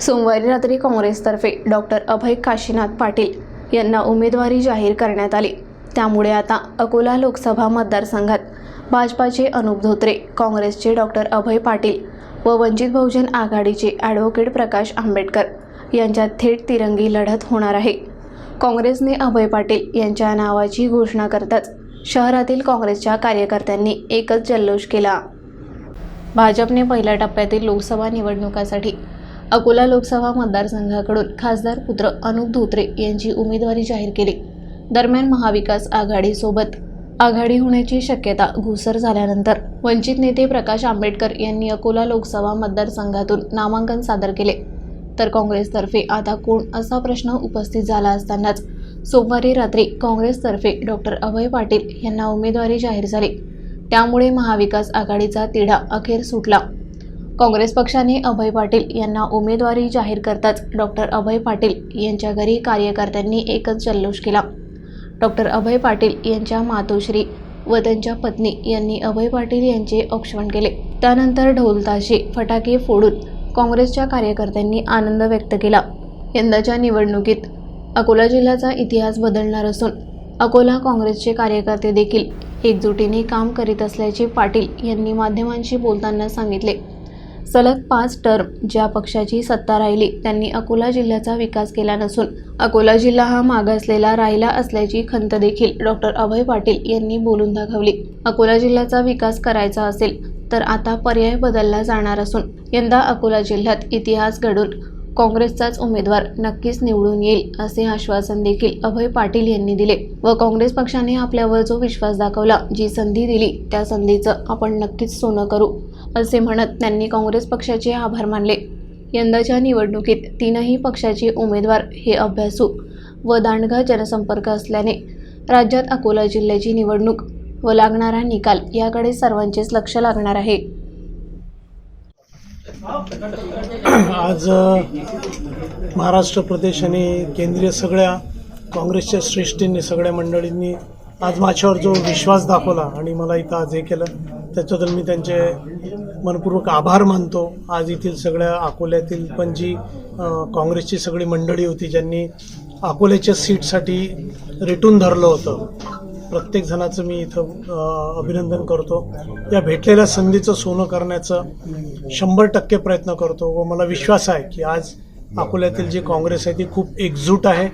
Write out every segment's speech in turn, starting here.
सोमवारी रात्री काँग्रेसतर्फे डॉक्टर अभय काशीनाथ पाटील यांना उमेदवारी जाहीर करण्यात आली. त्यामुळे आता अकोला लोकसभा मतदारसंघात भाजपाचे अनुप धोत्रे काँग्रेसचे डॉक्टर अभय पाटील व वंचित बहुजन आघाडीचे ॲडव्होकेट प्रकाश आंबेडकर यांच्यात थेट तिरंगी लढत होणार आहे. काँग्रेसने अभय पाटील यांच्या नावाची घोषणा करताच शहरातील काँग्रेसच्या कार्यकर्त्यांनी एकच जल्लोष केला. भाजपने पहिल्या टप्प्यातील लोकसभा निवडणुकासाठी अकोला लोकसभा मतदारसंघाकडून खासदार पुत्र अनुप धोत्रे यांची उमेदवारी जाहीर केली. दरम्यान महाविकास आघाडीसोबत आघाडी होण्याची शक्यता घुसर झाल्यानंतर वंचित नेते प्रकाश आंबेडकर यांनी अकोला लोकसभा मतदारसंघातून नामांकन सादर केले. तर काँग्रेसतर्फे आता कोण असा प्रश्न उपस्थित झाला असतानाच सोमवारी रात्री काँग्रेसतर्फे डॉक्टर अभय पाटील यांना उमेदवारी जाहीर झाली. त्यामुळे महाविकास आघाडीचा तिढा अखेर सुटला. काँग्रेस पक्षाने अभय पाटील यांना उमेदवारी जाहीर करताच डॉक्टर अभय पाटील यांच्या घरी कार्यकर्त्यांनी एकच जल्लोष केला. डॉक्टर अभय पाटील यांच्या मातोश्री व त्यांच्या पत्नी यांनी अभय पाटील यांचे औक्षण केले. त्यानंतर ढोलताशे फटाके फोडून काँग्रेसच्या कार्यकर्त्यांनी आनंद व्यक्त केला. यंदाच्या निवडणुकीत अकोला जिल्ह्याचा इतिहास बदलणार असून अकोला काँग्रेसचे कार्यकर्ते देखील एकजुटीने काम करीत असल्याचे पाटील यांनी माध्यमांशी बोलताना सांगितले. सलग पाच टर्म ज्या पक्षाची सत्ता राहिली त्यांनी अकोला जिल्ह्याचा विकास केला नसून अकोला जिल्हा हा मागासलेला राहिला असल्याची खंत देखील डॉक्टर अभय पाटील यांनी बोलून दाखवली. अकोला जिल्ह्याचा विकास करायचा असेल तर आता पर्याय बदलला जाणार असून यंदा अकोला जिल्ह्यात इतिहास घडून काँग्रेसचाच उमेदवार नक्कीच निवडून येईल असे आश्वासन देखील अभय पाटील यांनी दिले व काँग्रेस पक्षाने आपल्यावर जो विश्वास दाखवला जी संधी दिली त्या संधीचं आपण नक्कीच सोनं करू. असे म्हणत त्यांनी काँग्रेस पक्षाचे आभार मानले. यंदाच्या निवडणुकीत तीनही पक्षाचे उमेदवार हे अभ्यासू व दांडगा जनसंपर्क असल्याने राज्यात अकोला जिल्ह्याची निवडणूक व लागणारा निकाल याकडे सर्वांचेच लक्ष लागणार आहे. आज महाराष्ट्र प्रदेश आणि केंद्रीय सगळ्या काँग्रेसच्या श्रेष्ठींनी सगळ्या मंडळींनी आज माझ्यावर जो विश्वास दाखवला आणि मला इथं आज हे केलं त्याच्याबद्दल मी त्यांचे मनपूर्वक आभार मानतो. आज येथील सगळ्या अकोल्यातील पण जी काँग्रेसची सगळी मंडळी होती ज्यांनी अकोल्याच्या सीटसाठी रेटून धरलं होतं. प्रत्येक जणाचं मी इथं अभिनंदन करतो. या भेटलेल्या संधीचं सोनं करण्याचं शंभर टक्के प्रयत्न करतो व मला विश्वास आहे की आज अकोल्यातील जी काँग्रेस आहे ती खूप एकजूट आहे.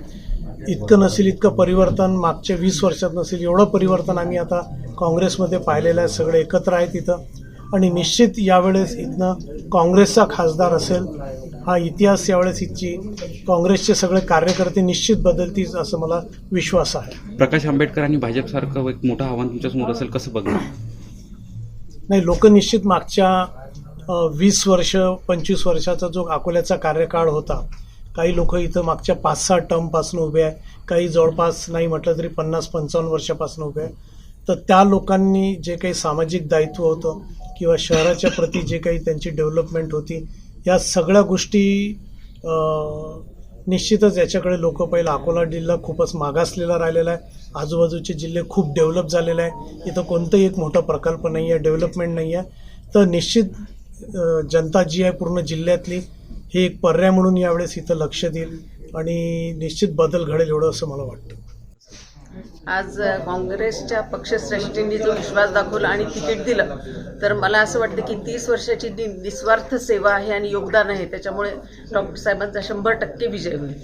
इतकं नसेल इतकं परिवर्तन मागच्या वीस वर्षात नसेल एवढं परिवर्तन आम्ही आता काँग्रेसमध्ये पाहिलेलं आहे. सगळे एकत्र आहेत इथं. आणि निश्चित यावेळेस इथनं काँग्रेसचा खासदार असेल हा इतिहास यावेळेस इथची काँग्रेसचे सगळे कार्यकर्ते निश्चित बदलतील असं मला विश्वास आहे. प्रकाश आंबेडकर आणि भाजपसारखं एक मोठं आव्हान तुमच्यासमोर असेल कसं बघणार? नाही लोक निश्चित मागच्या वीस वर्ष पंचवीस वर्षाचा जो अकोल्याचा कार्यकाळ होता काही लोक इथं मागच्या पाच सहा टर्मपासून उभे आहे काही जवळपास नाही म्हटलं तरी पन्नास पंचावन्न वर्षापासून उभे आहे. तर त्या लोकांनी जे काही सामाजिक दायित्व होतं किंवा शहराच्या प्रती जे काही त्यांची डेव्हलपमेंट होती या सगळ्या गोष्टी निश्चितच याच्याकडे लोक पहिलं अकोला जिल्हा खूपच मागासलेला राहिलेला आहे. आजूबाजूचे जिल्हे खूप डेव्हलप झालेले आहे. इथं कोणताही एक मोठा प्रकल्प नाही आहे डेव्हलपमेंट नाही आहे. तर निश्चित जनता जी आहे पूर्ण जिल्ह्यातली हे एक पर्याय म्हणून यावेळेस इथं लक्ष देईल आणि निश्चित बदल घडेल एवढं असं मला वाटतं. आज काँग्रेसच्या पक्षश्रेष्ठींनी जो विश्वास दाखवला आणि तिकीट दिलं तर मला असं वाटतं की तीस वर्षाची निस्वार्थ सेवा आहे आणि योगदान आहे. त्याच्यामुळे डॉक्टर साहेबांचा शंभर टक्के विजय होईल.